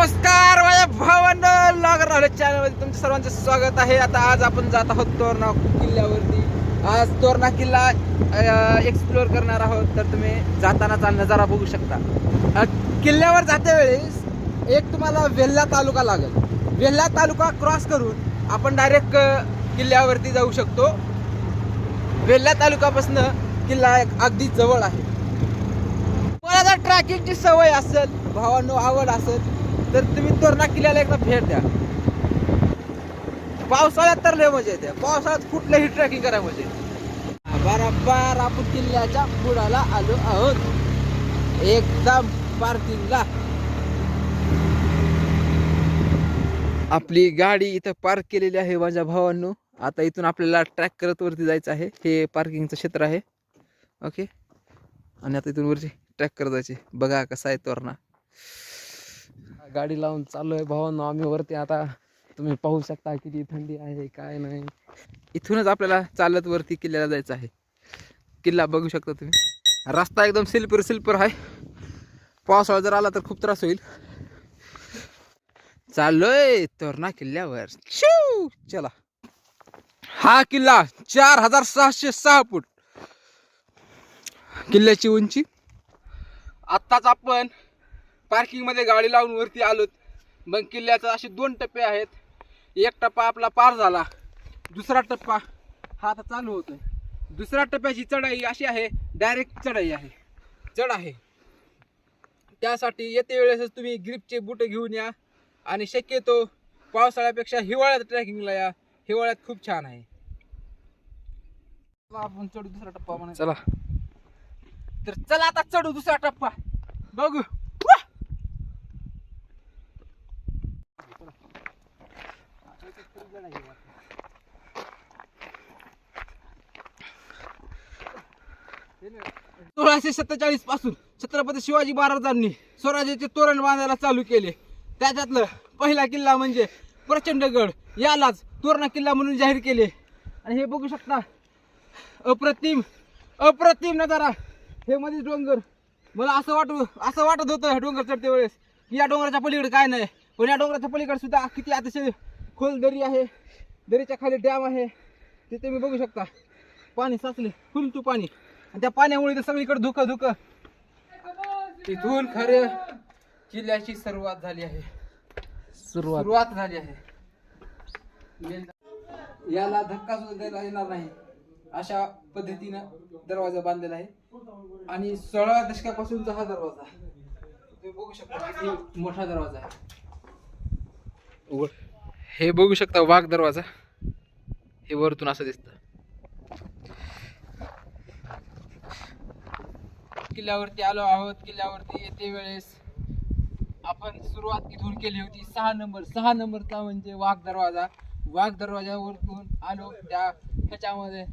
नमस्कार माझ्या भावांना लॉगर राहुल चॅनलमध्ये तुमचं सर्वांचं स्वागत आहे. आता आज आपण जात आहोत तोरणा किल्ल्यावरती. आज तोरणा किल्ला एक्सप्लोअर करणार आहोत. तर तुम्ही जातानाचा नजारा बघू शकता. किल्ल्यावर जाते वेळेस एक तुम्हाला वेल्हा तालुका लागेल. वेल्हा तालुका क्रॉस करून आपण डायरेक्ट किल्ल्यावरती जाऊ शकतो. वेल्हा तालुक्यापासून किल्ला एक अगदी जवळ आहे. मला जर ट्रॅकिंगची सवय असेल भावांनो आवड असेल तर तुम्ही तोरणा किल्ल्याला एकदा भेट द्या. पावसाळ्यात तर लय मजा येते. पावसाळ्यात कुठलंही ट्रॅकिंग करायला मजा येते म्हणजे. बरोबर आपण किल्ल्याच्या बुडाला आलो आहोत. एकदम पार्किंगला आपली गाडी इथं पार्क केलेली आहे माझ्या भावांनो. आता इथून आपल्याला ट्रॅक करत वरती जायचं आहे. हे पार्किंगचं क्षेत्र आहे. ओके आणि आता इथून वरती ट्रॅक करत जायचे. बघा कसा आहे तोरणा. गाडी लावून चाललो आहे भावांना आम्ही वरती आता तुम्ही पाहू शकता किती थंडी आहे काय नाही. इथूनच आपल्याला चालत वरती किल्ल्याला जायचं आहे. किल्ला बघू शकता तुम्ही. रस्ता एकदम सिल्पर सिल्पर आहे. पावसाळा जर आला तर खूप त्रास होईल. चाललोय तोरणा किल्ल्यावर. शिव! चला. हा किल्ला चार हजार सहाशे सहा फूट. किल्ल्याची उंची. आत्ताच आपण पार्किंगमध्ये गाडी लावून वरती आलोत. मग किल्ल्याचे असे दोन टप्पे आहेत. एक टप्पा आपला पार झाला. दुसरा टप्पा हा आता चालू होतोय. दुसऱ्या टप्प्याची चढाई अशी आहे डायरेक्ट चढाई आहे. चढ आहे. त्यासाठी येते वेळेसच तुम्ही ग्रिपचे बुट घेऊन या आणि शक्यतो पावसाळ्यापेक्षा हिवाळ्यात ट्रेकिंगला या. हिवाळ्यात खूप छान आहे. चला आपण चढू दुसरा टप्पा म्हणा चला. तर चला आता चढू दुसरा टप्पा. बघू. सोळाशे सत्तेचाळीसपासून छत्रपती शिवाजी महाराजांनी स्वराज्याचे तोरण बांधायला चालू केले. त्याच्यातलं पहिला किल्ला म्हणजे प्रचंडगड. यालाच तोरणा किल्ला म्हणून जाहीर केले. आणि हे बघू शकता अप्रतिम अप्रतिम नजारा. हे मध्ये डोंगर. मला असं वाटू असं वाटत होतं डोंगर चढते वेळेस की या डोंगराच्या पलीकडे काय नाही. पण या डोंगराच्या पलीकडे सुद्धा किती अतिशय खोल दरी आहे दरीच्या खाली डॅम आहे. तिथे मी बघू शकता. पाणी साचले फुलतू पाणी. आणि त्या पाण्यामुळे इथं सगळीकडे धुकं धुकं. तिथून खरे किल्ल्याची सुरुवात झाली आहे. सुरुवात. सुरुवात झाली आहे. याला धक्का सुद्धा द्यायला येणार नाही. अशा पद्धतीनं दरवाजा बांधलेला आहे. आणि सोळा दशकापासूनचा हा दरवाजा. तुम्ही बघू शकता किती मोठा दरवाजा आहे. उघड. हे बघू शकता वाघ दरवाजा. हे वरतून असं दिसतं. किल्ल्यावरती आलो आहोत. किल्ल्यावरती येते वेळेस. आपण सुरुवात इथून केली होती. सहा नंबर सहा नंबरचा म्हणजे वाघ दरवाजा. वाघ दरवाजावरतून आलो त्या ह्याच्यामध्ये.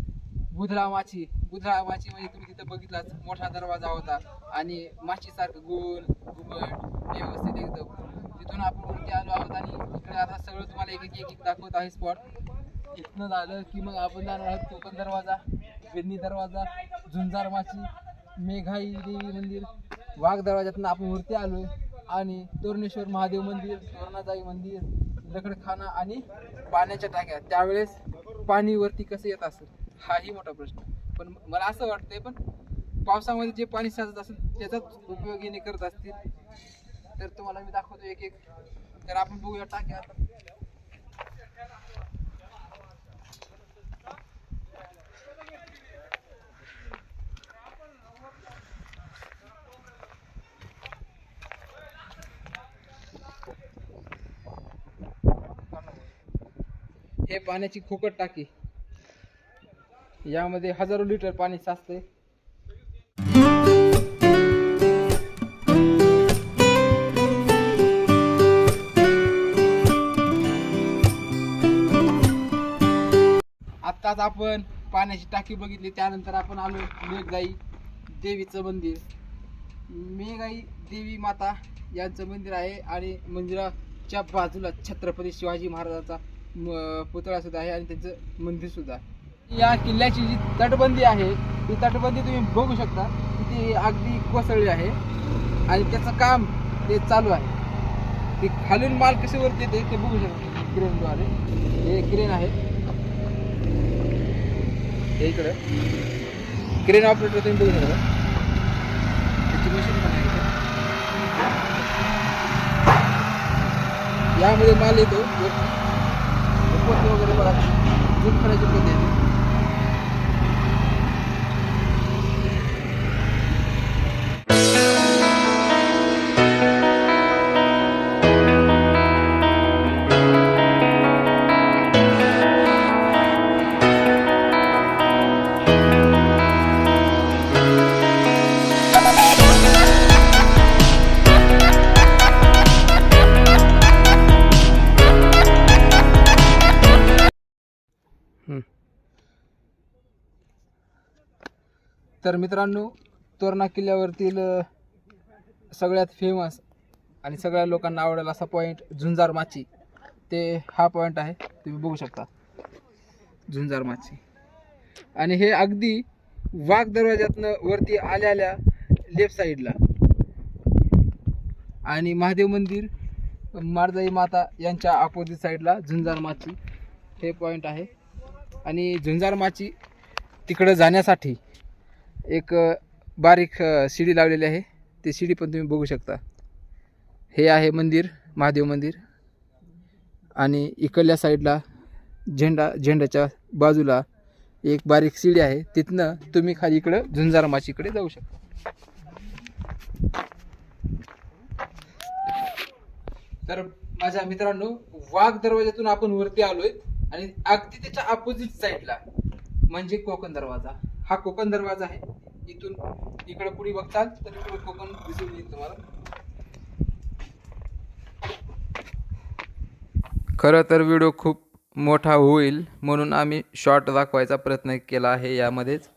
बुधळा माची बुधळा माची म्हणजे तुम्ही तिथं बघितलाच मोठा दरवाजा होता. आणि माचीसारखं गोल घुबट व्यवस्थित एकदम. तिथून आपण वरती आलो आहोत आणि इकडे आता सगळं तुम्हाला एक एक एक दाखवत आहे स्पॉट इथनं झालं की मग आपण जाणार आहोत कोकण दरवाजा वेदनी दरवाजा झुंजार माची मेघाई देवी मंदिर. वाघ दरवाजातून आपण वरती आलो आणि तोरणेश्वर महादेव मंदिर तोरणाजाई मंदिर दगडखाना आणि पाण्याच्या टाक्या. त्यावेळेस पाणीवरती कसं येत असेल? हाही मोठा प्रश्न पण मला असं वाटतंय पण पावसामध्ये जे पाणी साचत असेल त्याचाच उपयोग येणे करत असतील. तर तुम्हाला मी दाखवतो एक एक. तर आपण बघूया टाक्या हे पाण्याची खोकट टाकी. यामध्ये हजारो लिटर पाणी साचते आत्ताच आपण पाण्याची टाकी बघितली त्यानंतर आपण आलो मेघगाई देवीचं मंदिर मेघाई देवी माता यांचं मंदिर आहे आणि मंदिराच्या बाजूला छत्रपती शिवाजी महाराजांचा म- पुतळा सुद्धा आहे आणि त्यांचं मंदिर सुद्धा आहे. या किल्ल्याची जी तटबंदी आहे ती तटबंदी तुम्ही बघू शकता. ती अगदी कोसळली आहे. आणि त्याचं काम ते चालू आहे. की खालून माल कसे वरती येते ते बघू शकता क्रेनद्वारे हे क्रेन आहे. हे इकडं. क्रेन ऑपरेटर तुम्ही बघू शकता. त्याची मशीन पण आहे यामध्ये माल येतो. वगैरे बघा. जून करायची पद्धती तर मित्रांनो तोरणा किल्ल्यावरतील सगळ्यात फेमस आणि सगळ्या लोकांना आवडेल असा पॉईंट झुंजार माची. ते हा पॉईंट आहे तुम्ही बघू शकता. झुंजार माची. आणि हे अगदी वाघ दरवाज्यातनं वरती आल्या आल्या लेफ्ट साईडला आणि महादेव मंदिर मारजाई माता यांच्या अपोजिट साईडला झुंजार माची. हे पॉईंट आहे. आणि झुंजार माची तिकडं जाण्यासाठी एक बारीक शिडी लावलेली आहे. ती शिडी पण तुम्ही बघू शकता. हे आहे मंदिर महादेव मंदिर. आणि इकडल्या साईडला झेंडा झेंड्याच्या बाजूला एक बारीक शिडी आहे. तिथनं तुम्ही खाली इकडं झुंजार माचीकडे जाऊ शकता. तर माझ्या मित्रांनो वाघ दरवाज्यातून आपण वरती आलोय. आणि अगदी त्याच्या अपोजिट साईडला म्हणजे कोकण दरवाजा. हा कोकण दरवाजा आहे. इथून इकडे पुढे बघताल तर इकडे कोकण दिसून येईल तुम्हाला. खरं तर व्हिडिओ खूप मोठा होईल म्हणून आम्ही शॉर्ट दाखवायचा प्रयत्न केला आहे यामध्येच.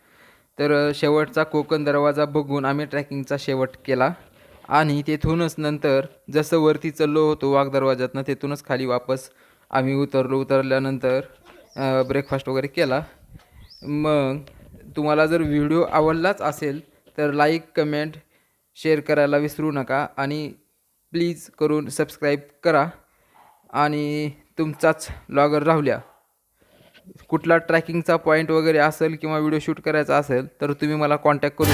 तर शेवटचा कोकण दरवाजा बघून आम्ही ट्रॅकिंगचा शेवट केला. आणि तेथूनच नंतर जसं वरती चाललो होतो वाघ दरवाजातनं तेथूनच खाली वापस आम्ही उतरलो उतरल्यानंतर ब्रेकफास्ट वगैरे केला. मग तुम्हाला जर व्हिडिओ आवडलाच असेल तर लाईक कमेंट शेअर करायला विसरू नका आणि प्लीज करून सबस्क्राईब करा. आणि तुमचाच लॉगर राहुल्या. कुठला ट्रॅकिंगचा पॉईंट वगैरे असेल किंवा व्हिडिओ शूट करायचा असेल तर तुम्ही मला कॉन्टॅक्ट करू